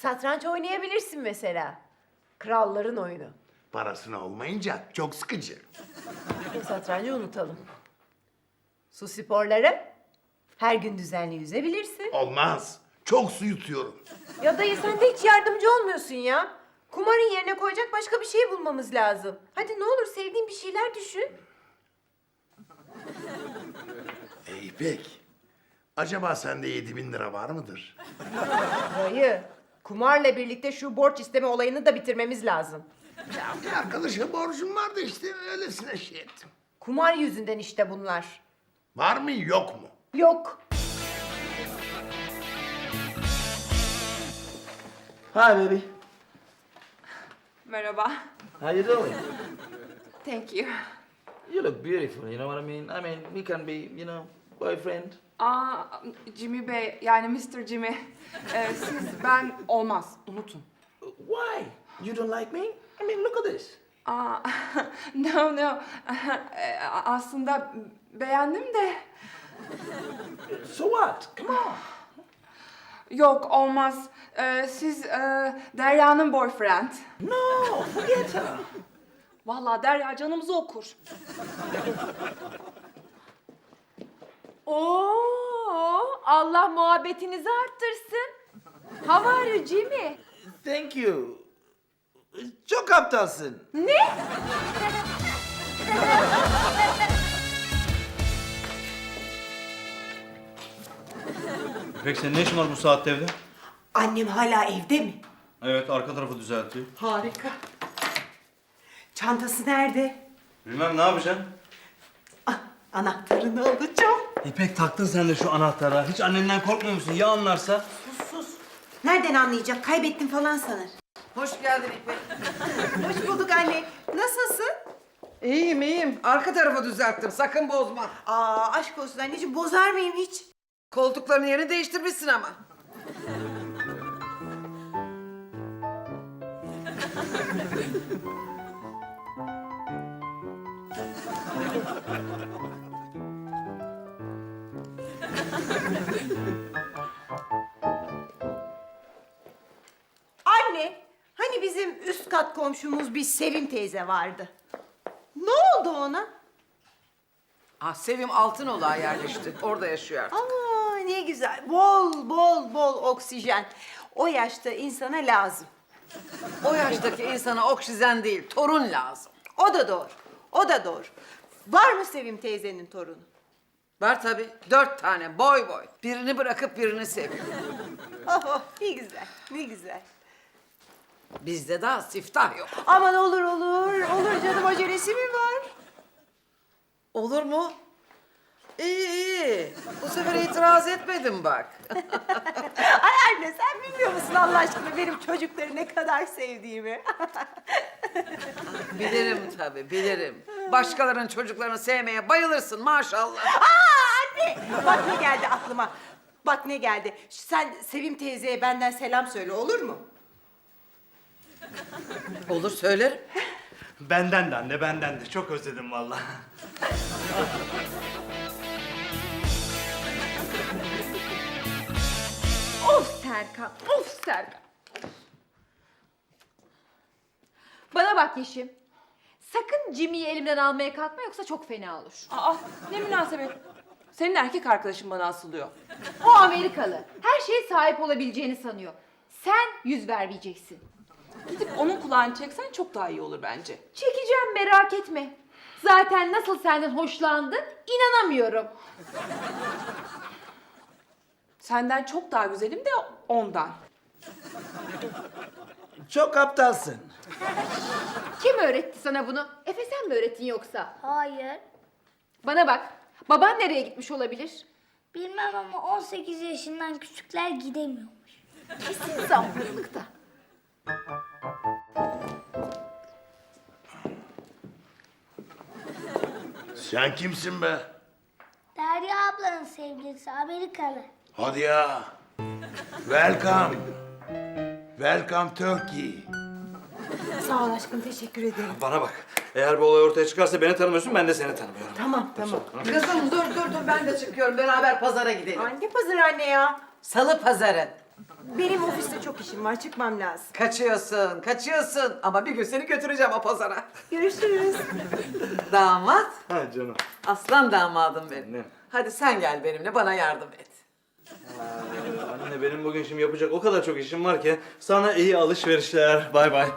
Satranç oynayabilirsin mesela. Kralların oyunu. Parasını olmayınca çok sıkıcı. E, satrancı unutalım. Su sporları. Her gün düzenli yüzebilirsin. Olmaz. Çok su yutuyorum. Ya dayı sen de hiç yardımcı olmuyorsun ya. Kumarın yerine koyacak başka bir şey bulmamız lazım. Hadi ne olur sevdiğin bir şeyler düşün. E, İpek, acaba sende yedi bin lira var mıdır? Dayı, kumarla birlikte şu borç isteme olayını da bitirmemiz lazım. Ya bir arkadaşa borcum vardı işte öylesine şey ettim. Kumar yüzünden işte bunlar. Var mı yok mu? Yok. Hi, baby. Merhaba. How you doing? Thank you. You look beautiful. You know what I mean? I mean, we can be, you know, boyfriend. Aa, Jimmy Bey, yani Mr. Jimmy. Ee, siz, ben olmaz. Unutun. Why? You don't like me? I mean, look at this. Aa, no, no. Ee, Aslında beğendim de. So what? Come on. Yok, olmaz. Ee, siz e, Derya'nın boyfriend. No, forget her. Vallahi Derya canımızı okur. Oo, Allah muhabbetinizi arttırsın. How are you Jimmy? Thank you. Çok aptalsın. İpek senin ne işin var bu saatte evde? Annem hala evde mi? Evet arka tarafı düzeltiyor. Harika. Çantası nerede? Bilmem ne yapacaksın? Ah, anahtarını alacağım. İpek taktın sen de şu anahtara. Hiç annenden korkmuyor musun? Ya anlarsa? Sus sus. Nereden anlayacak? Kaybettim falan sanır. Hoş geldin İpek. Hoş bulduk anne. Nasılsın? İyiyim iyiyim. Arka tarafı düzelttim. Sakın bozma. Aa aşk olsun anneciğim bozar mıyım hiç? Koltukların yerini değiştirmişsin ama. Anne hani bizim üst kat komşumuz bir Sevim teyze vardı. Ne oldu ona? Ah Sevim Altınoluk'a yerleşti. Orada yaşıyor artık. Aa ne güzel. Bol bol bol oksijen. O yaşta insana lazım. O yaştaki insana oksijen değil, torun lazım. O da doğru. O da doğru. Var mı Sevim teyzenin torunu? Var tabii. Dört tane boy boy. Birini bırakıp birini seviyor. Oh, oh, ne güzel, ne güzel. Bizde daha siftah yok. Aman olur olur, olur canım acelesi mi var? Olur mu? İyi iyi. Bu sefer itiraz etmedim bak. Ay anne sen bilmiyor musun Allah aşkına benim çocukları ne kadar sevdiğimi? Bilirim tabii, bilirim. Başkalarının çocuklarını sevmeye bayılırsın maşallah. Aa anne! Bak ne geldi aklıma. Bak ne geldi. Sen Sevim teyzeye benden selam söyle olur mu? Olur söylerim. Benden de anne benden de. Çok özledim vallahi. Serkan, of Serkan. Bana bak Yeşim. Sakın Jimmy'yi elimden almaya kalkma yoksa çok fena olur. Aa, ne münasebet. Senin erkek arkadaşın bana asılıyor. O Amerikalı. Her şeye sahip olabileceğini sanıyor. Sen yüz vermeyeceksin. Gidip onun kulağını çeksen çok daha iyi olur bence. Çekeceğim merak etme. Zaten nasıl senden hoşlandı inanamıyorum. Senden çok daha güzelim de ondan. Çok aptalsın. Kim öğretti sana bunu? Efe sen mi öğrettin yoksa? Hayır. Bana bak. Baban nereye gitmiş olabilir? Bilmem ama 18 yaşından küçükler gidemiyormuş. Kesin zamparalıkta. Sen kimsin be? Derya ablanın sevgilisi Amerikalı. Hadi ya. Welcome. Welcome Turkey. Sağ ol aşkım teşekkür ederim. Bana bak. Eğer bu olay ortaya çıkarsa beni tanımıyorsun ben de seni tanımıyorum. Tamam tamam. Kızım dur dur dur ben de çıkıyorum. Beraber pazara gidelim. Anne pazar anne ya. Salı pazarı. Benim ofiste çok işim var. Çıkmam lazım. Kaçıyorsun, kaçıyorsun. Ama bir gün seni götüreceğim o pazara. Görüşürüz. Damat, Ha canım. aslan damadım benim. Hadi sen gel benimle, bana yardım et. Anne benim bugün şimdi yapacak o kadar çok işim var ki sana iyi alışverişler. Bay bay.